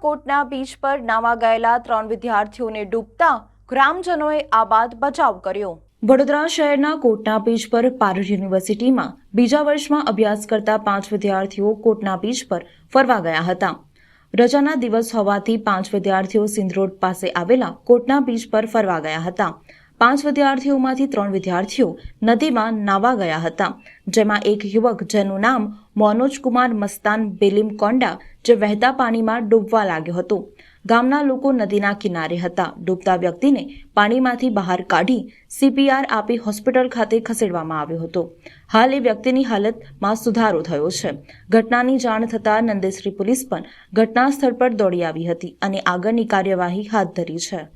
કોટના beach પર નાવા ગયેલા ત્રણ વિદ્યાર્થીઓને ડૂબતા ગ્રામજનોએ આબાદ બચાવ કર્યો. વડોદરા શહેરના કોટના બીચ પર પારૂલ યુનિવર્સિટીમાં બીજા વર્ષમાં અભ્યાસ કરતા પાંચ વિદ્યાર્થીઓ કોટના બીચ પર ફરવા ગયા હતા. રજાના દિવસ હોવાથી પાંચ વિદ્યાર્થીઓ સિંધરોડ પાસે આવેલા કોટના બીચ પર ફરવા ગયા હતા. પાંચ વિદ્યાર્થીઓમાંથી ત્રણ વિદ્યાર્થીઓ નદીમાં નાવા ગયા હતા, જેમાં એક યુવક જેનું નામ મોનોજકુમાર મસ્તાન બેલીમ કોંડા જે વહેતા પાણીમાં ડૂબવા લાગ્યો હતો. ગામના લોકો નદીના કિનારે હતા. ડૂબતા વ્યક્તિને પાણીમાંથી બહાર કાઢી સીપીઆર આપી હોસ્પિટલ ખાતે ખસેડવામાં આવ્યો હતો. હાલ એ વ્યક્તિની હાલતમાં સુધારો થયો છે. ઘટનાની જાણ થતાં નંદેશ્રી પોલીસ પણ ઘટના સ્થળ પર દોડી આવી હતી અને આગળની કાર્યવાહી હાથ ધરી છે.